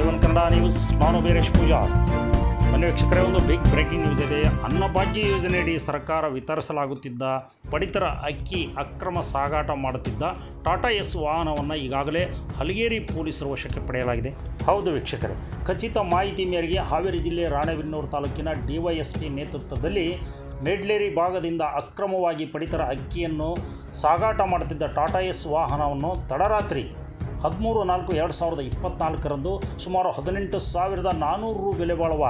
A one Kannada news ನಾನು ವೀರೇಶ್ ಪೂಜಾ ವೀಕ್ಷಕರೇ, ಒಂದು ಬಿಗ್ ಬ್ರೇಕಿಂಗ್ ನ್ಯೂಸ್ ಇದೆ. ಅನ್ನಭಾಗ್ಯ ಯೋಜನೆಯಡಿ ಸರ್ಕಾರ ವಿತರಿಸಲಾಗುತ್ತಿದ್ದ ಪಡಿತರ ಅಕ್ಕಿ ಅಕ್ರಮ ಸಾಗಾಟ ಮಾಡುತ್ತಿದ್ದ ಟಾಟಾ ಎಸ್ ವಾಹನವನ್ನು ಈಗಾಗಲೇ ಹಲಗೇರಿ ಪೊಲೀಸರು ವಶಕ್ಕೆ ಪಡೆಯಲಾಗಿದೆ. ಹೌದು ವೀಕ್ಷಕರೇ, ಖಚಿತ ಮಾಹಿತಿ ಮೇರೆಗೆ ಹಾವೇರಿ ಜಿಲ್ಲೆ ರಾಣೆಬೆನ್ನೂರು ತಾಲೂಕಿನ ಡಿವೈಎಸ್ಪಿ ನೇತೃತ್ವದಲ್ಲಿ ಮೆಡ್ಲೇರಿ ಭಾಗದಿಂದ ಅಕ್ರಮವಾಗಿ ಪಡಿತರ ಅಕ್ಕಿಯನ್ನು ಸಾಗಾಟ ಮಾಡುತ್ತಿದ್ದ ಟಾಟಾ ಎಸ್ ವಾಹನವನ್ನು ತಡರಾತ್ರಿ ಹದಿಮೂರು ನಾಲ್ಕು ಎರಡು ಸಾವಿರದ ಇಪ್ಪತ್ನಾಲ್ಕರಂದು ಸುಮಾರು ಹದಿನೆಂಟು ಸಾವಿರದ ನಾನ್ನೂರು ರು ಬೆಲೆ ಬಾಳುವ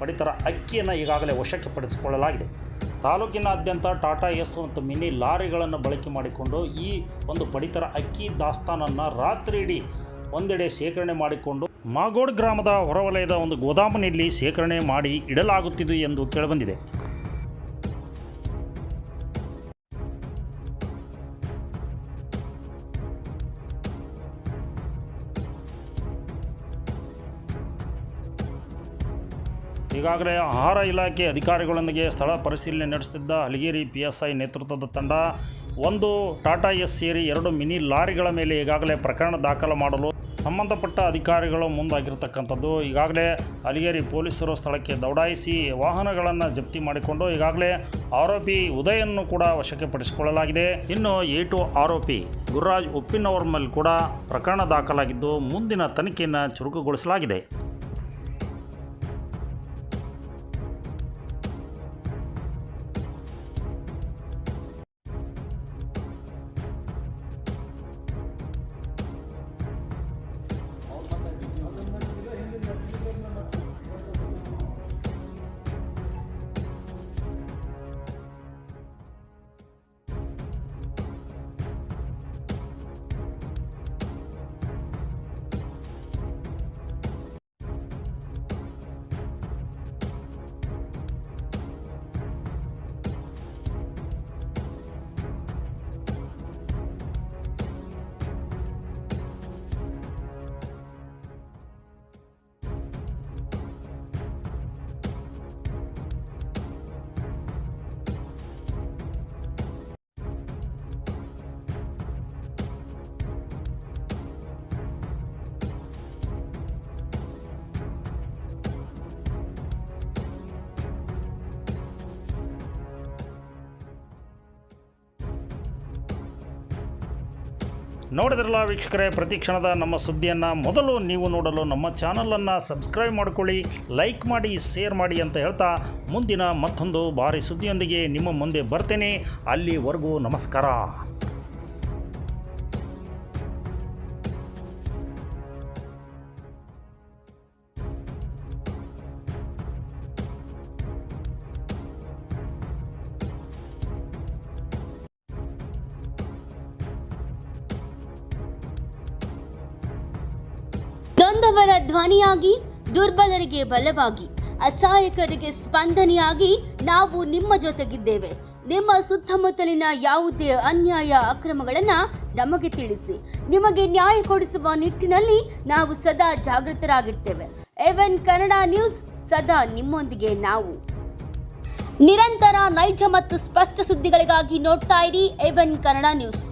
ಪಡಿತರ ಅಕ್ಕಿಯನ್ನು ಈಗಾಗಲೇ ವಶಕ್ಕೆ ಪಡಿಸಿಕೊಳ್ಳಲಾಗಿದೆ ತಾಲೂಕಿನಾದ್ಯಂತ ಟಾಟಾ ಎಸ್ ಮತ್ತು ಮಿನಿ ಲಾರಿಗಳನ್ನು ಬಳಕೆ ಮಾಡಿಕೊಂಡು ಈ ಒಂದು ಪಡಿತರ ಅಕ್ಕಿ ದಾಸ್ತಾನನ್ನು ರಾತ್ರಿ ಇಡೀ ಒಂದೆಡೆ ಶೇಖರಣೆ ಮಾಡಿಕೊಂಡು ಮಾಗೋಡ್ ಗ್ರಾಮದ ಹೊರವಲಯದ ಒಂದು ಗೋದಾಮಿನಲ್ಲಿ ಶೇಖರಣೆ ಮಾಡಿ ಇಡಲಾಗುತ್ತಿದೆ ಎಂದು ಕೇಳಿಬಂದಿದೆ ಈಗಾಗಲೇ ಆಹಾರ ಇಲಾಖೆ ಅಧಿಕಾರಿಗಳೊಂದಿಗೆ ಸ್ಥಳ ಪರಿಶೀಲನೆ ನಡೆಸುತ್ತಿದ್ದ ಹಲಗೇರಿ ಪಿ ಎಸ್ ಐ ನೇತೃತ್ವದ ತಂಡ, ಒಂದು ಟಾಟಾ ಎಸ್ ಸೇರಿ ಎರಡು ಮಿನಿ ಲಾರಿಗಳ ಮೇಲೆ ಈಗಾಗಲೇ ಪ್ರಕರಣ ದಾಖಲು ಮಾಡಲು ಸಂಬಂಧಪಟ್ಟ ಅಧಿಕಾರಿಗಳು ಮುಂದಾಗಿರ್ತಕ್ಕಂಥದ್ದು. ಈಗಾಗಲೇ ಅಲಿಗೇರಿ ಪೊಲೀಸರು ಸ್ಥಳಕ್ಕೆ ದೌಡಾಯಿಸಿ ವಾಹನಗಳನ್ನು ಜಪ್ತಿ ಮಾಡಿಕೊಂಡು ಈಗಾಗಲೇ ಆರೋಪಿ ಉದಯನ್ನು ಕೂಡ ವಶಕ್ಕೆ ಪಡಿಸಿಕೊಳ್ಳಲಾಗಿದೆ. ಇನ್ನು ಏಟು ಆರೋಪಿ ಗುರುರಾಜ್ ಉಪ್ಪಿನವರ ಮೇಲೆ ಕೂಡ ಪ್ರಕರಣ ದಾಖಲಾಗಿದ್ದು, ಮುಂದಿನ ತನಿಖೆಯನ್ನು ಚುರುಕುಗೊಳಿಸಲಾಗಿದೆ. ನೋಡಿದ್ರಲ್ಲ ವೀಕ್ಷಕರೇ, ಪ್ರತಿ ಕ್ಷಣದ ನಮ್ಮ ಸುದ್ದಿಯನ್ನು ಮೊದಲು ನೀವು ನೋಡಲು ನಮ್ಮ ಚಾನಲನ್ನು ಸಬ್ಸ್ಕ್ರೈಬ್ ಮಾಡ್ಕೊಳ್ಳಿ, ಲೈಕ್ ಮಾಡಿ, ಶೇರ್ ಮಾಡಿ ಅಂತ ಹೇಳ್ತಾ ಮುಂದಿನ ಮತ್ತೊಂದು ಭಾರಿ ಸುದ್ದಿಯೊಂದಿಗೆ ನಿಮ್ಮ ಮುಂದೆ ಬರ್ತೇನೆ. ಅಲ್ಲಿವರೆಗೂ ನಮಸ್ಕಾರ. ನೊಂದವರ ಧ್ವನಿಯಾಗಿ ದುರ್ಬಲರಿಗೆ ಬಲವಾಗಿ, ಅಸಹಾಯಕರಿಗೆ ಸ್ಪಂದನೆಯಾಗಿ ನಾವು ನಿಮ್ಮ ಜೊತೆಗಿದ್ದೇವೆ. ನಿಮ್ಮ ಸುತ್ತಮುತ್ತಲಿನ ಯಾವುದೇ ಅನ್ಯಾಯ ಅಕ್ರಮಗಳನ್ನ ನಮಗೆ ತಿಳಿಸಿ. ನಿಮಗೆ ನ್ಯಾಯ ಕೊಡಿಸುವ ನಿಟ್ಟಿನಲ್ಲಿ ನಾವು ಸದಾ ಜಾಗೃತರಾಗಿರ್ತೇವೆ. ಎವೆನ್ ಕನ್ನಡ ನ್ಯೂಸ್, ಸದಾ ನಿಮ್ಮೊಂದಿಗೆ ನಾವು. ನಿರಂತರ ನೈಜ ಮತ್ತು ಸ್ಪಷ್ಟ ಸುದ್ದಿಗಳಿಗಾಗಿ ನೋಡ್ತಾ ಇರಿ ಎವೆನ್ ಕನ್ನಡ ನ್ಯೂಸ್.